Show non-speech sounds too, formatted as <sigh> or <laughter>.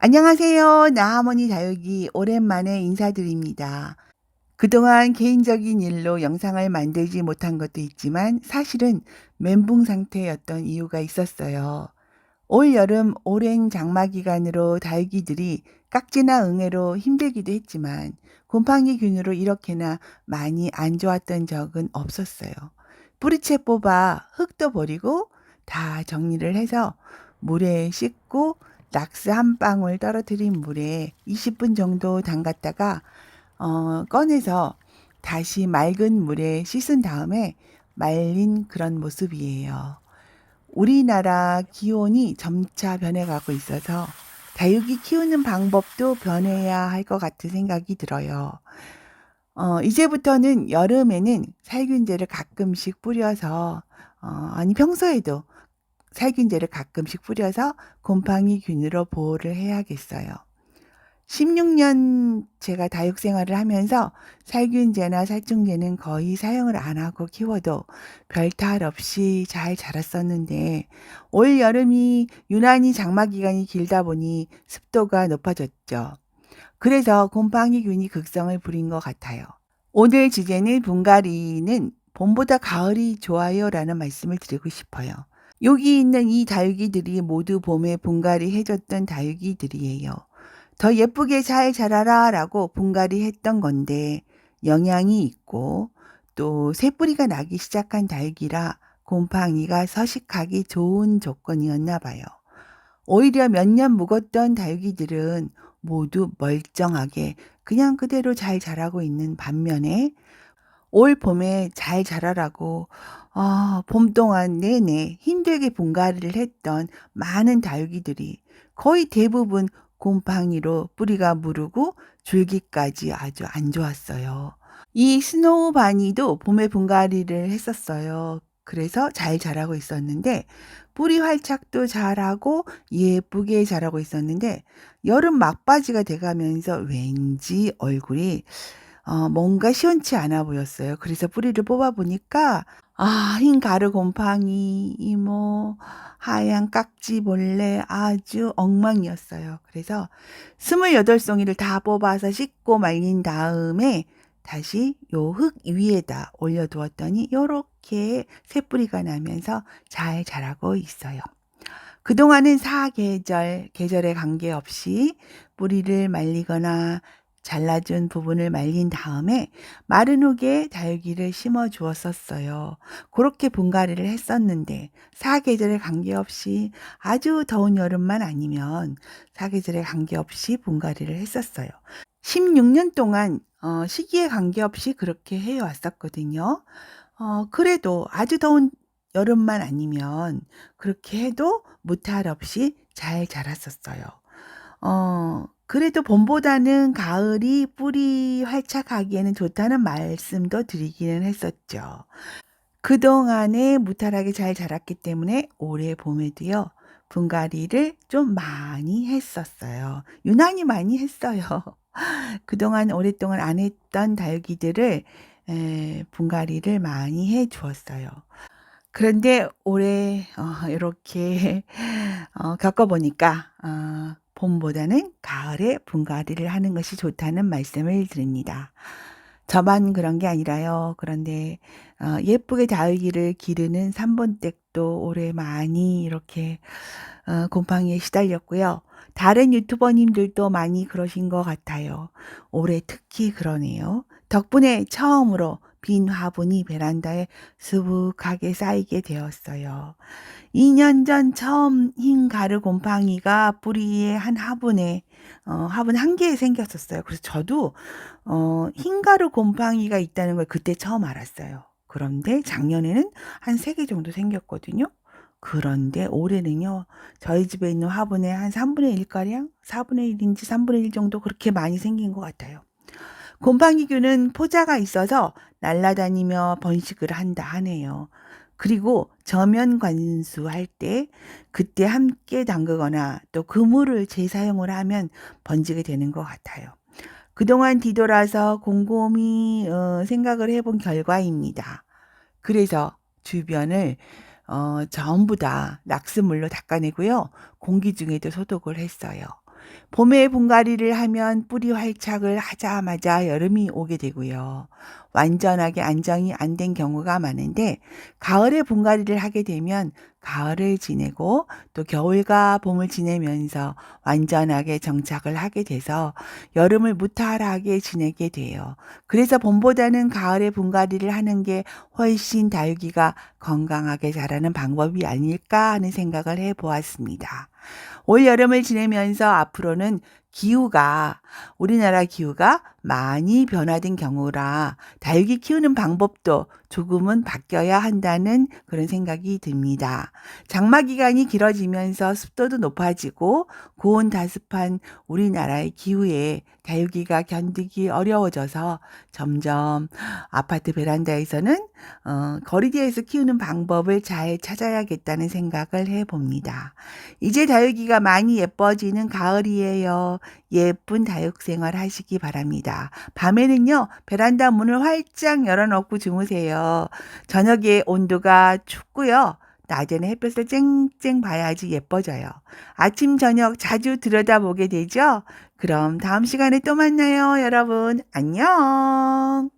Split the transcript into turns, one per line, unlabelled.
안녕하세요. 나하모니 다육이 오랜만에 인사드립니다. 그동안 개인적인 일로 영상을 만들지 못한 것도 있지만 사실은 멘붕 상태였던 이유가 있었어요. 올 여름 오랜 장마 기간으로 다육이들이 깍지나 응애로 힘들기도 했지만 곰팡이균으로 이렇게나 많이 안 좋았던 적은 없었어요. 뿌리채 뽑아 흙도 버리고 다 정리를 해서 물에 씻고 락스 한 방울 떨어뜨린 물에 20분 정도 담갔다가 어, 꺼내서 다시 맑은 물에 씻은 다음에 말린 그런 모습이에요. 우리나라 기온이 점차 변해가고 있어서 다육이 키우는 방법도 변해야 할 것 같은 생각이 들어요. 어, 이제부터는 여름에는 살균제를 가끔씩 뿌려서, 어, 아니 평소에도 살균제를 가끔씩 뿌려서 곰팡이 균으로 보호를 해야겠어요. 16년 제가 다육 생활을 하면서 살균제나 살충제는 거의 사용을 안 하고 키워도 별 탈 없이 잘 자랐었는데 올 여름이 유난히 장마 기간이 길다 보니 습도가 높아졌죠. 그래서 곰팡이 균이 극성을 부린 것 같아요. 오늘 주제는 분갈이는 봄보다 가을이 좋아요 라는 말씀을 드리고 싶어요. 여기 있는 이 다육이들이 모두 봄에 분갈이 해줬던 다육이들이에요. 더 예쁘게 잘 자라라 라고 분갈이 했던 건데 영양이 있고 또 새뿌리가 나기 시작한 다육이라 곰팡이가 서식하기 좋은 조건이었나 봐요. 오히려 몇 년 묵었던 다육이들은 모두 멀쩡하게 그냥 그대로 잘 자라고 있는 반면에 올 봄에 잘 자라라고 어, 봄 동안 내내 힘들게 분갈이를 했던 많은 다육이들이 거의 대부분 곰팡이로 뿌리가 무르고 줄기까지 아주 안 좋았어요. 이 스노우 바니도 봄에 분갈이를 했었어요. 그래서 잘 자라고 있었는데 뿌리 활착도 잘하고 예쁘게 자라고 있었는데 여름 막바지가 돼가면서 왠지 얼굴이 어, 뭔가 시원치 않아 보였어요. 그래서 뿌리를 뽑아 보니까 아, 흰 가루 곰팡이, 이모, 하얀 깍지 벌레 아주 엉망이었어요. 그래서 28송이를 다 뽑아서 씻고 말린 다음에 다시 요 흙 위에다 올려두었더니 요렇게 새뿌리가 나면서 잘 자라고 있어요. 그동안은 사계절, 계절에 관계없이 뿌리를 말리거나 잘라준 부분을 말린 다음에 마른 흙에 다육이를 심어 주었었어요. 그렇게 분갈이를 했었는데 사계절에 관계없이 아주 더운 여름만 아니면 사계절에 관계없이 분갈이를 했었어요. 16년 동안 어, 시기에 관계없이 그렇게 해왔었거든요. 어, 그래도 아주 더운 여름만 아니면 그렇게 해도 무탈 없이 잘 자랐었어요. 어, 그래도 봄보다는 가을이 뿌리 활착하기에는 좋다는 말씀도 드리기는 했었죠. 그동안에 무탈하게 잘 자랐기 때문에 올해 봄에도요, 분갈이를 좀 많이 했었어요. 유난히 많이 했어요. <laughs> 그동안 오랫동안 안 했던 다육이들을 에, 분갈이를 많이 해 주었어요. 그런데 올해 어, 이렇게 <laughs> 어, 겪어보니까 어, 봄보다는 가을에 분갈이를 하는 것이 좋다는 말씀을 드립니다. 저만 그런 게 아니라요. 그런데 어, 예쁘게 다육이를 기르는 삼본댁도 올해 많이 이렇게 어, 곰팡이에 시달렸고요. 다른 유튜버님들도 많이 그러신 것 같아요. 올해 특히 그러네요. 덕분에 처음으로 빈 화분이 베란다에 수북하게 쌓이게 되었어요. 2년 전 처음 흰 가루 곰팡이가 뿌리의 한 화분에 어, 화분 한 개에 생겼었어요. 그래서 저도 어, 흰 가루 곰팡이가 있다는 걸 그때 처음 알았어요. 그런데 작년에는 한 세 개 정도 생겼거든요. 그런데 올해는요, 저희 집에 있는 화분에 한 3분의 1가량? 4분의 1인지 3분의 1 정도 그렇게 많이 생긴 것 같아요. 곰팡이균은 포자가 있어서 날아다니며 번식을 한다 하네요. 그리고 저면 관수할 때 그때 함께 담그거나 또 그물을 재사용을 하면 번지게 되는 것 같아요. 그동안 뒤돌아서 곰곰이 어, 생각을 해본 결과입니다. 그래서 주변을 어, 전부 다 낙스물로 닦아내고요. 공기 중에도 소독을 했어요. 봄에 분갈이를 하면 뿌리 활착을 하자마자 여름이 오게 되고요. 완전하게 안정이 안 된 경우가 많은데 가을에 분갈이를 하게 되면 가을을 지내고 또 겨울과 봄을 지내면서 완전하게 정착을 하게 돼서 여름을 무탈하게 지내게 돼요. 그래서 봄보다는 가을에 분갈이를 하는 게 훨씬 다육이가 건강하게 자라는 방법이 아닐까 하는 생각을 해 보았습니다. 올 여름을 지내면서 앞으로는 기후가 우리나라 기후가 많이 변화된 경우라 다육이 키우는 방법도 조금은 바뀌어야 한다는 그런 생각이 듭니다. 장마 기간이 길어지면서 습도도 높아지고 고온 다습한 우리나라의 기후에 다육이가 견디기 어려워져서 점점 아파트 베란다에서는 어, 거리대에서 키우는 방법을 잘 찾아야겠다는 생각을 해봅니다. 이제 다육이가 많이 예뻐지는 가을이에요. 예쁜 다육 생활 하시기 바랍니다. 밤에는요, 베란다 문을 활짝 열어놓고 주무세요. 저녁에 온도가 춥고요. 낮에는 햇볕을 쨍쨍 봐야지 예뻐져요. 아침, 저녁 자주 들여다보게 되죠? 그럼 다음 시간에 또 만나요, 여러분. 안녕!